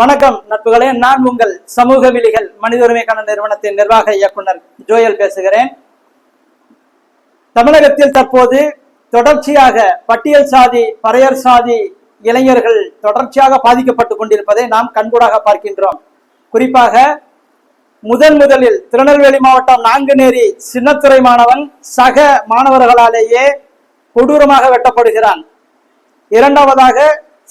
வணக்கம் நட்புகளே. நான் உங்கள் சமூக விலிகள் மனித உரிமைக்கான நிறுவனத்தின் நிர்வாக இயக்குனர் ஜோயல் பேசுகிறேன். தமிழகத்தில் தற்போது தொடர்ச்சியாக பட்டியல் சாதி பறையர் சாதி இளைஞர்கள் தொடர்ச்சியாக பாதிக்கப்பட்டுக் கொண்டிருப்பதை நாம் கண்கூடாக பார்க்கின்றோம். குறிப்பாக முதன் முதலில் திருநெல்வேலி மாவட்டம் நாங்குநேரி சின்னத்துறை மாணவன் சக மாணவர்களாலேயே கொடூரமாக வெட்டப்படுகிறான். இரண்டாவதாக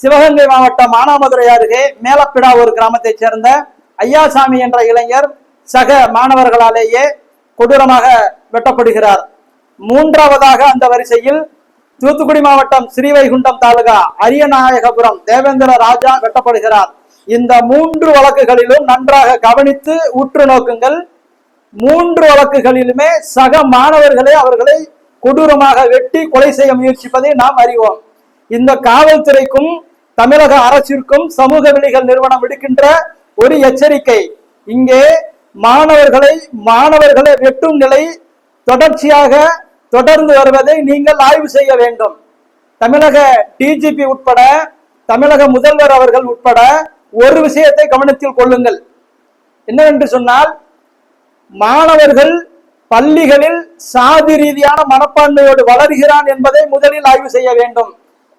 சிவகங்கை மாவட்டம் மானாமதுரை அருகே மேலப்பிடாவூர் கிராமத்தைச் சேர்ந்த ஐயாசாமி என்ற இளைஞர் சக மாணவர்களாலேயே கொடூரமாக வெட்டப்படுகிறார். மூன்றாவதாக அந்த வரிசையில் தூத்துக்குடி மாவட்டம் ஸ்ரீவைகுண்டம் தாலுகா அரியநாயகபுரம் தேவேந்திர ராஜா வெட்டப்படுகிறார். இந்த மூன்று வழக்குகளிலும் நன்றாக கவனித்து உற்று நோக்குங்கள். மூன்று வழக்குகளிலுமே சக மாணவர்களே அவர்களை கொடூரமாக வெட்டி கொலை செய்ய முயற்சிப்பதை நாம் அறிவோம். இந்த காவல்துறைக்கும் தமிழக அரசிற்கும் சமூக விலைகள் நிறுவனம் விடுக்கின்ற ஒரு எச்சரிக்கை. இங்கே மாணவர்களை மாணவர்களை வெட்டும் நிலை தொடர்ச்சியாக தொடர்ந்து வருவதை நீங்கள் ஆய்வு செய்ய வேண்டும். தமிழக டிஜிபி உட்பட தமிழக முதல்வர் அவர்கள் உட்பட ஒரு விஷயத்தை கவனத்தில் கொள்ளுங்கள். என்னவென்று சொன்னால் மாணவர்கள் பள்ளிகளில் சாதி ரீதியான மனப்பான்மையோடு வளர்கிறான் என்பதை முதலில் ஆய்வு செய்ய வேண்டும்.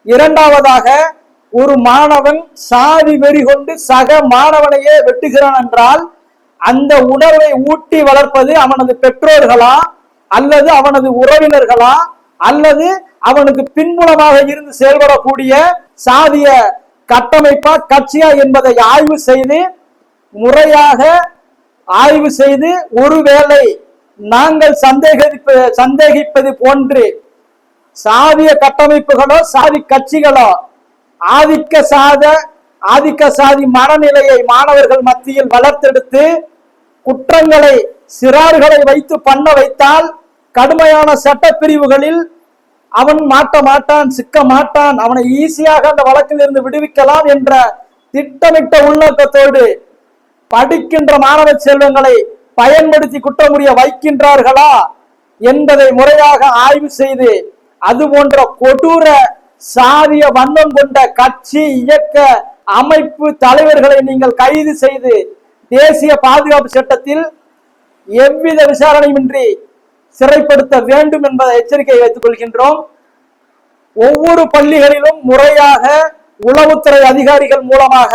இரண்டாவதாக ஒரு மாணவன் சாதி வெறி கொண்டு சக மாணவனையே வெட்டுகிறான் என்றால் அந்த உணர்வை ஊட்டி வளர்ப்பது அவனது பெற்றோர்களா அல்லது அவனது உறவினர்களா அல்லது அவனுக்கு பின்புலமாக இருந்து செயல்படக்கூடிய சாதிய கட்டமைப்பா கட்சியா என்பதை ஆய்வு செய்து முறையாக ஆய்வு செய்து ஒருவேளை நாங்கள் சந்தேகிப்ப சந்தேகிப்பது போன்று சாதிய கட்டமைப்புகளோ சாதி கட்சிகளோ ஆதிக்க சாத ஆதிக்க சாதி மனநிலையை மாணவர்கள் மத்தியில் வளர்த்தெடுத்து குற்றங்களை சிறார்களை வைத்து பண்ண வைத்தால் கடுமையான சட்டப்பிரிவுகளில் அவன் மாட்ட மாட்டான் சிக்க மாட்டான் அவனை ஈஸியாக அந்த வழக்கில் இருந்து விடுவிக்கலாம் என்ற திட்டமிட்ட உள்நோக்கத்தோடு படிக்கின்ற மாணவ செல்வங்களை பயன்படுத்தி குற்றமுறிய வைக்கின்றார்களா என்பதை முறையாக ஆய்வு செய்து அது போன்ற கொடூர சாதிய வண்ணம் கொண்ட கட்சி இயக்க அமைப்பு தலைவர்களை நீங்கள் கைது செய்து தேசிய பாதுகாப்பு சட்டத்தில் எவ்வித விசாரணையுமின்றி சிறைப்படுத்த வேண்டும் என்பதை எச்சரிக்கை வைத்துக் கொள்கின்றோம். ஒவ்வொரு பள்ளிகளிலும் முறையாக உளவுத்துறை அதிகாரிகள் மூலமாக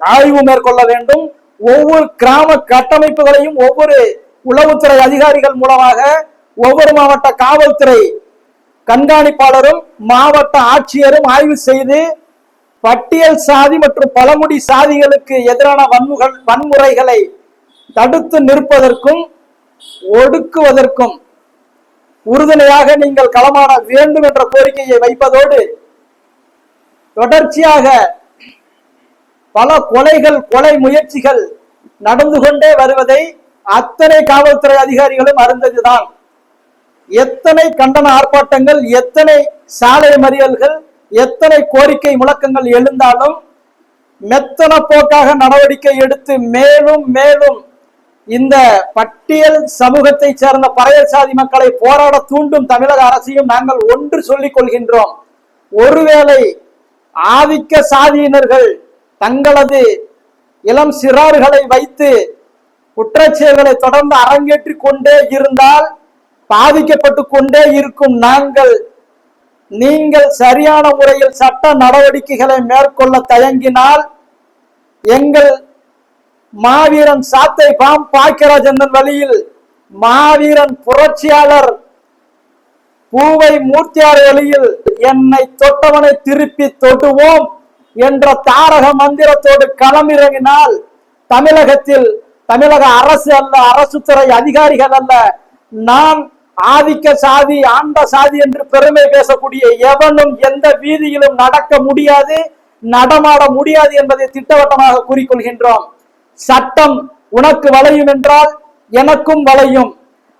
ஆய்வு மேற்கொள்ள வேண்டும். ஒவ்வொரு கிராம கட்டமைப்புகளையும் ஒவ்வொரு உளவுத்துறை அதிகாரிகள் மூலமாக ஒவ்வொரு மாவட்ட காவல்துறை கண்காணிப்பாளரும் மாவட்ட ஆட்சியரும் ஆய்வு செய்து பட்டியல் சாதி மற்றும் பழமுடி சாதிகளுக்கு எதிரான வன்முகள் வன்முறைகளை தடுத்து நிற்பதற்கும் ஒடுக்குவதற்கும் உறுதுணையாக நீங்கள் களமாட வேண்டும் என்ற கோரிக்கையை வைப்பதோடு தொடர்ச்சியாக பல கொலைகள் கொலை முயற்சிகள் நடந்து கொண்டே வருவதை அத்தனை காவல்துறை அதிகாரிகளும் அறிந்ததுதான். எத்தனை கண்டன ஆர்ப்பாட்டங்கள் எத்தனை சாலை மறியல்கள் எத்தனை கோரிக்கை முழக்கங்கள் எழுந்தாலும் மெத்தன போக்காக நடவடிக்கை எடுத்து மேலும் மேலும் இந்த பட்டியல் சமூகத்தை சேர்ந்த பறையர் சாதி மக்களை போராட தூண்டும் தமிழக அரசையும் நாங்கள் ஒன்று சொல்லிக் கொள்கின்றோம். ஒருவேளை ஆதிக்க சாதியினர்கள் தங்களது இளம் சிறார்களை வைத்து குற்றச்செயல்களை தொடர்ந்து அரங்கேற்றிக் கொண்டே இருந்தால் பாதிக்கப்பட்டு கொண்டே இருக்கும் நாங்கள் நீங்கள் சரியான முறையில் சட்ட நடவடிக்கைகளை மேற்கொள்ள தயங்கினால் எங்கள் மாவீரன் சாத்தை பாம் பாக்கியராஜந்தன் வழியில் மாவீரன் புரட்சியாளர் பூவை மூர்த்தியார் வழியில் என்னை தொட்டவனை திருப்பி தொட்டுவோம் என்ற தாரக மந்திரத்தோடு களமிறங்கினால் தமிழகத்தில் தமிழக அரசு அல்ல அரசு துறை அதிகாரிகள் அல்ல நாம் ஆதிக்க சாதி ஆண்ட சாதி என்று பெருமை பேசக்கூடிய எவனும் எந்த வீதியிலும் நடக்க முடியாது நடமாட முடியாது என்பதை திட்டவட்டமாக கூறிக்கொள்கின்றோம். சட்டம் உனக்கு வளையும் என்றால் எனக்கும் வளையும்.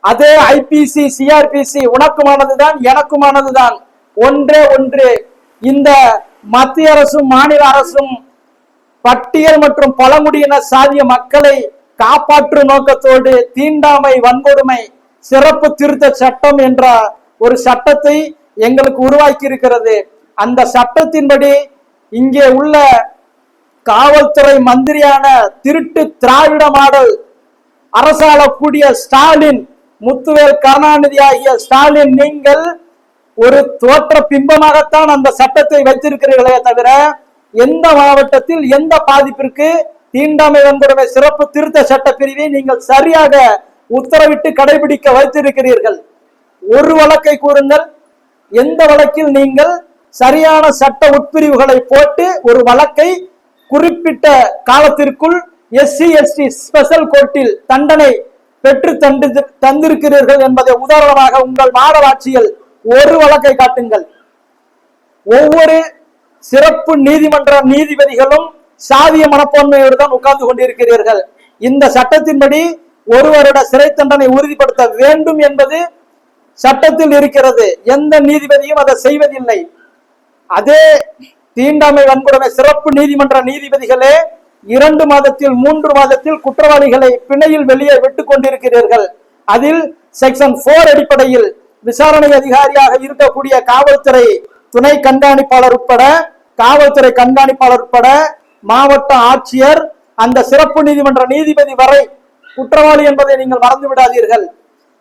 அதே ஐபிசி சிஆர்பிசி உனக்குமானதுதான் எனக்குமானதுதான். ஒன்றே ஒன்று. இந்த மத்திய அரசும் மாநில அரசும் பட்டியல் மற்றும் பழங்குடியின சாதிய மக்களை காப்பாற்றும் நோக்கத்தோடு தீண்டாமை வன்கொடுமை சிறப்பு திருத்த சட்டம் என்ற ஒரு சட்டத்தை எங்களுக்கு உருவாக்கி இருக்கிறது அந்த சட்டத்தின்படி இங்கே உள்ள காவல்துறை மந்திரியான திருட்டு திராவிட மாடல் அரசாளக்கூடிய ஸ்டாலின் முத்துவேல் கருணாநிதி ஆகிய ஸ்டாலின் நீங்கள் ஒரு தோற்ற பிம்பமாகத்தான் அந்த சட்டத்தை வைத்திருக்கிறீர்களே தவிர எந்த மாவட்டத்தில் எந்த பாதிப்பிற்கு தீண்டாமை வன்கொடுமை சிறப்பு திருத்த சட்ட பிரிவை நீங்கள் சரியாக உத்தரவிட்டு கடைபிடிக்க வைத்திருக்கிறீர்கள். ஒரு வழக்கை கூறுங்கள். எந்த வழக்கில் நீங்கள் சரியான சட்ட உட்பிரிவுகளை போட்டு ஒரு வழக்கை குறிப்பிட்ட காலத்திற்குள் எஸ்சி எஸ்டி ஸ்பெஷல் கோர்ட்டில் தண்டனை பெற்று தண்டு தந்திருக்கிறீர்கள் என்பதை உதாரணமாக உங்கள் மாநகராட்சியில் ஒரு வழக்கை காட்டுங்கள். ஒவ்வொரு சிறப்பு நீதிமன்ற நீதிபதிகளும் சாதிய மனப்பான்மையோடு தான் உட்கார்ந்து கொண்டிருக்கிறீர்கள். இந்த சட்டத்தின்படி ஒரு வருட சிறை தண்டனை உறுதிப்படுத்த வேண்டும் என்பது சட்டத்தில் இருக்கிறது. எந்த நீதிபதியும் அதை செய்வதில்லை. அதே தீண்டாமை வன்கொடுமை சிறப்பு நீதிமன்ற நீதிபதிகளே இரண்டு மாதத்தில் மூன்று மாதத்தில் குற்றவாளிகளை பிணையில் வெளியே விட்டுக் கொண்டிருக்கிறீர்கள். அதில் செக்ஷன் போர் அடிப்படையில் விசாரணை அதிகாரியாக இருக்கக்கூடிய காவல்துறை துணை கண்காணிப்பாளர் உட்பட காவல்துறை கண்காணிப்பாளர் உட்பட மாவட்ட ஆட்சியர் அந்த சிறப்பு நீதிமன்ற நீதிபதி வரை குற்றவாளி என்பதை நீங்கள் மறந்து விடாதீர்கள்.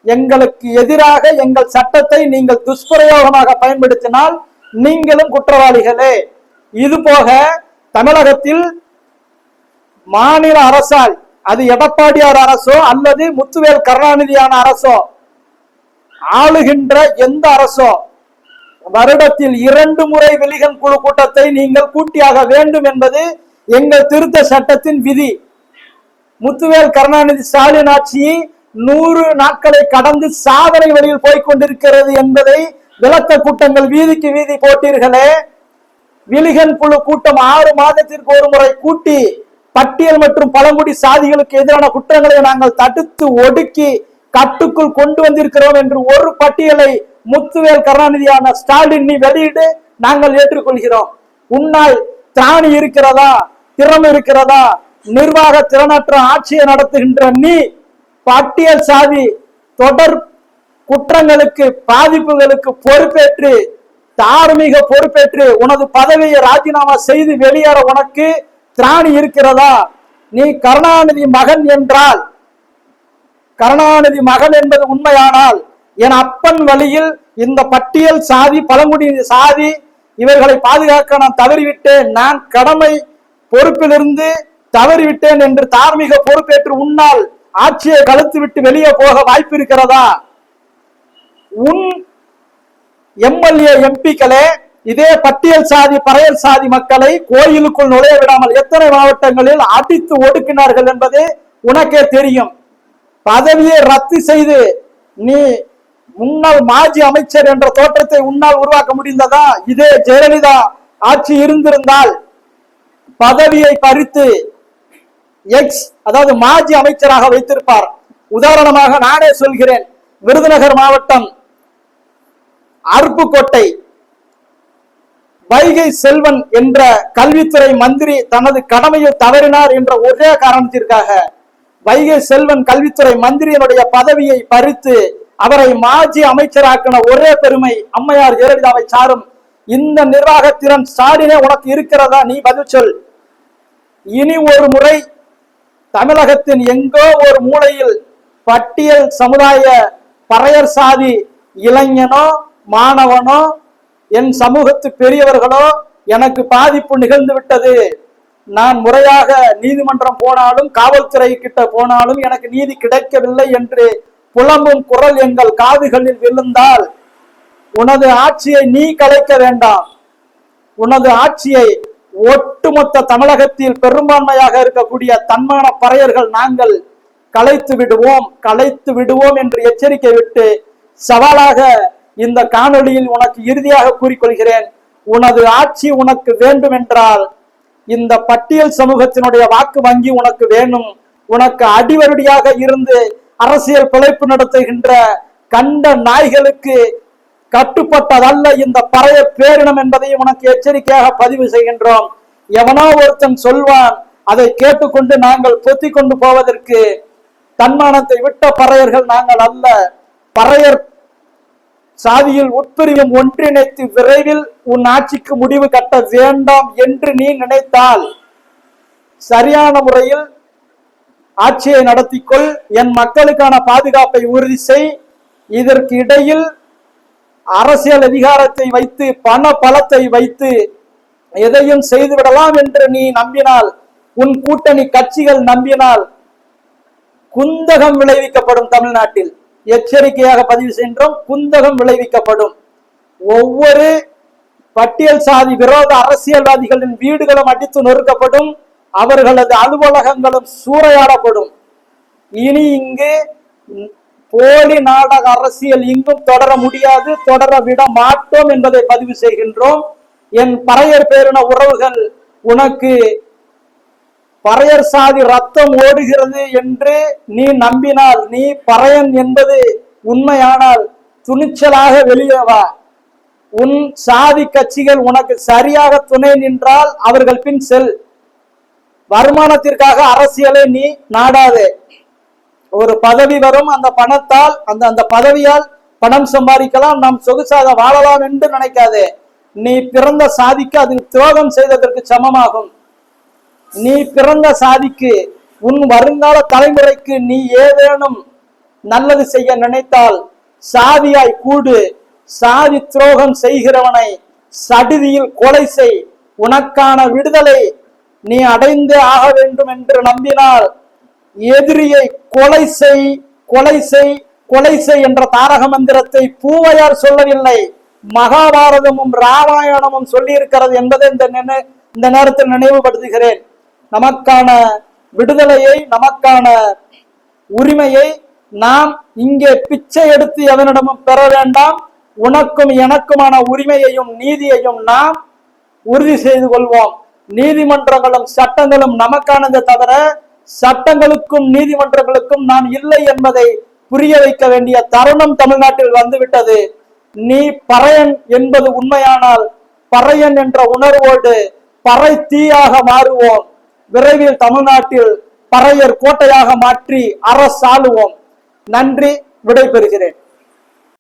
எங்களுக்கு எதிராக எங்கள் சட்டத்தை நீங்கள் துஷ்பிரயோகமாக பயன்படுத்தினால் நீங்களும் குற்றவாளிகளே. இது போக தமிழகத்தில் மாநில அரசால் அது எடப்பாடியார் அரசோ அல்லது முத்துவேல் கருணாநிதியான அரசோ ஆளுகின்ற எந்த அரசோ வருடத்தில் இரண்டு முறை வெளிகள் குழு கூட்டத்தை நீங்கள் கூட்டியாக வேண்டும் என்பது எங்கள் திருத்த சட்டத்தின் விதி. முத்துவேல் கருணாநிதி ஸ்டாலின் ஆட்சி நூறு நாட்களை கடந்து சாதனை வழியில் போய்கொண்டிருக்கிறது என்பதை விளக்க கூட்டங்கள் வீதிக்கு வீதி போட்டீர்களே. விலிகன் குழு கூட்டம் ஆறு மாதத்திற்கு ஒரு முறை கூட்டி பட்டியல் மற்றும் பழங்குடி சாதிகளுக்கு எதிரான குற்றங்களை நாங்கள் தடுத்து ஒடுக்கி கட்டுக்குள் கொண்டு வந்திருக்கிறோம் என்று ஒரு பட்டியலை முத்துவேல் கருணாநிதியான ஸ்டாலின் நீ வெளியிடு நாங்கள் ஏற்றுக்கொள்கிறோம். உன்னால் திராணி இருக்கிறதா? திறமை இருக்கிறதா? நிர்வாக திறனற்ற ஆட்சியை நடத்துகின்ற நீ பட்டியல் சாதி தொடர் குற்றங்களுக்கு பாதிப்புகளுக்கு பொறுப்பேற்று தார்மீக பொறுப்பேற்று உனது பதவியை ராஜினாமா செய்து வெளியேற உனக்கு திராணி இருக்கிறதா? நீ கருணாநிதி மகன் என்றால் கருணாநிதி மகன் என்பது உண்மையானால் என் அப்பன் வழியில் இந்த பட்டியல் சாதி பழங்குடி சாதி இவர்களை பாதுகாக்க நான் தவறிவிட்டேன். நான் கடமை பொறுப்பிலிருந்து தவறிவிட்டேன் என்று தார்மீக பொறுப்பேற்று உன்னால் ஆட்சியை கழுத்து விட்டு வெளியே போக வாய்ப்பு இருக்கிறதா உன் எம்எல்ஏ எம்பிக்களே இதே பட்டியல் சாதி பறையல் சாதி மக்களை கோயிலுக்குள் நுழைய விடாமல் எத்தனை மாவட்டங்களில் அடித்து ஒடுக்கினார்கள் என்பது உனக்கே தெரியும். பதவியை ரத்து செய்து நீ முன்னாள் மாஜி அமைச்சர் என்ற தோற்றத்தை உன்னால் உருவாக்க முடிந்ததா? இதே ஜெயலலிதா ஆட்சி இருந்திருந்தால் பதவியை பறித்து எக்ஸ் அதாவது மாஜி அமைச்சராக வைத்திருப்பார். உதாரணமாக நானே சொல்கிறேன். விருதுநகர் மாவட்டம் அருப்புக்கோட்டை. வைகை செல்வன் என்ற கல்வித்துறை மந்திரி தனது கடமையில் தவறினார் என்ற ஒரே காரணத்திற்காக வைகை செல்வன் கல்வித்துறை மந்திரியினுடைய பதவியை பறித்து அவரை மாஜி அமைச்சராக்கின ஒரே பெருமை அம்மையார் ஜெயலலிதாவை சாரும். இந்த நிர்வாகத்திறன் ஸ்டாலினே உனக்கு இருக்கிறதா? நீ பதில் சொல். இனி ஒரு முறை தமிழகத்தின் எங்கோ ஒரு மூலையில் பட்டியல் சமுதாய பறையர் சாதி இளைஞனோ மாணவனோ என் சமூகத்து பெரியவர்களோ எனக்கு பாதிப்பு நிகழ்ந்து விட்டது. நான் முறையாக நீதிமன்றம் போனாலும் காவல்துறை கிட்ட போனாலும் எனக்கு நீதி கிடைக்கவில்லை என்று புலம்பும் குரல் எங்கள் காதுகளில் விழுந்தால் உனது ஆட்சியை நீ கலைக்க வேண்டாம். உனது ஆட்சியை ஒட்டுமொத்த தமிழகத்தில் பெரும்பான்மையாக இருக்கக்கூடிய தன்மான பறையர்கள் நாங்கள் கலைத்து விடுவோம் கலைத்து விடுவோம் என்று எச்சரிக்கை விட்டு சவாலாக இந்த காணொளியில் உனக்கு இறுதியாக கூறிக்கொள்கிறேன். உனது ஆட்சி உனக்கு வேண்டும் என்றால் இந்த பட்டியல் சமூகத்தினுடைய வாக்கு வங்கி உனக்கு வேணும். உனக்கு அடிவருடியாக இருந்து அரசியல் பிழைப்பு நடத்துகின்ற கண்ட நாய்களுக்கு கட்டுப்பட்டதல்ல இந்த பறைய பேரினம் என்பதையும் உனக்கு எச்சரிக்கையாக பதிவு செய்கின்றோம். எவனோ ஒருத்தன் சொல்வான் அதை கேட்டுக்கொண்டு நாங்கள் பொத்தி கொண்டு போவதற்கு. தன்மானத்தை விட்ட பறையர்கள் நாங்கள் அல்ல. பறையர் சாதியில் உட்பிரிவும் ஒன்றிணைத்து விரைவில் உன் ஆட்சிக்கு முடிவு கட்ட வேண்டாம் என்று நீ நினைத்தால் சரியான முறையில் ஆட்சியை நடத்திக்கொள் என் மக்களுக்கான பாதுகாப்பை உறுதி செய். இதற்கு இடையில் அரசியல் அதிகாரத்தை வைத்து பண பலத்தை வைத்து எதையும் செய்துவிடலாம் என்று நீ நம்பினால் உன் கூட்டணி கட்சிகள் நம்பினால் குந்தகம் விளைவிக்கப்படும் தமிழ்நாட்டில். எச்சரிக்கையாக பதிவு சென்றோம் குந்தகம் விளைவிக்கப்படும். ஒவ்வொரு பட்டியல் சாதி விரோத அரசியல்வாதிகளின் வீடுகளும் அடித்து நொறுக்கப்படும் அவர்களது அலுவலகங்களும் சூறையாடப்படும். இனி இங்கு போலி நாடக அரசியல் இங்கும் தொடர முடியாது தொடர விட மாட்டோம் என்பதை பதிவு செய்கின்றோம். என் பறையர் பேரின உறவுகள் உனக்கு பறையர் சாதி ரத்தம் ஓடுகிறது என்று நீ நம்பினால் நீ பறையன் என்பது உண்மையானால் துணிச்சலாக வெளியே வா. உன் சாதி கட்சிகள் உனக்கு சரியாக துணை நின்றால் அவர்கள் பின் செல். வருமானத்திற்காக அரசியலை நீ நாடாதே. ஒரு பதவி வரும் அந்த பணத்தால் அந்த அந்த பதவியால் பணம் சம்பாதிக்கலாம் நாம் சொகுசாக வாழலாம் என்று நினைக்காதே. நீ பிறந்த சாதிக்கு அது துரோகம் செய்ததற்கு சமமாகும். நீ பிறந்த சாதிக்கு உன் வருங்கால தலைமுறைக்கு நீ ஏதேனும் நல்லது செய்ய நினைத்தால் சாதியாய் கூடு. சாதி துரோகம் செய்கிறவனை சடுதியில் கொலை செய். உனக்கான விடுதலை நீ அடைந்தே ஆக வேண்டும் என்று நம்பினால் எதிரியை கொலை செய் கொலை செய் கொலை செய் என்ற தாரக மந்திரத்தை பூவையார் சொல்லவில்லை. மகாபாரதமும் ராமாயணமும் சொல்லியிருக்கிறது என்பதை இந்த நினை இந்த நேரத்தில் நினைவுபடுத்துகிறேன். நமக்கான விடுதலையை நமக்கான உரிமையை நாம் இங்கே பிச்சை எடுத்து எவனிடமும் பெற வேண்டாம். உனக்கும் எனக்குமான உரிமையையும் நீதியையும் நாம் உறுதி செய்து கொள்வோம். நீதிமன்றங்களும் சட்டங்களும் நமக்கானது தவிர சட்டங்களுக்கும் நீதிமன்றங்களுக்கும் நான் இல்லை என்பதை புரிய வைக்க வேண்டிய தருணம் தமிழ்நாட்டில் வந்துவிட்டது. நீ பறையன் என்பது உண்மையானால் பறையன் என்ற உணர்வோடு பறை தீயாக மாறுவோம். விரைவில் தமிழ்நாட்டில் பறையர் கோட்டையாக மாற்றி அரசாளுவோம். நன்றி விடைபெறுகிறேன்.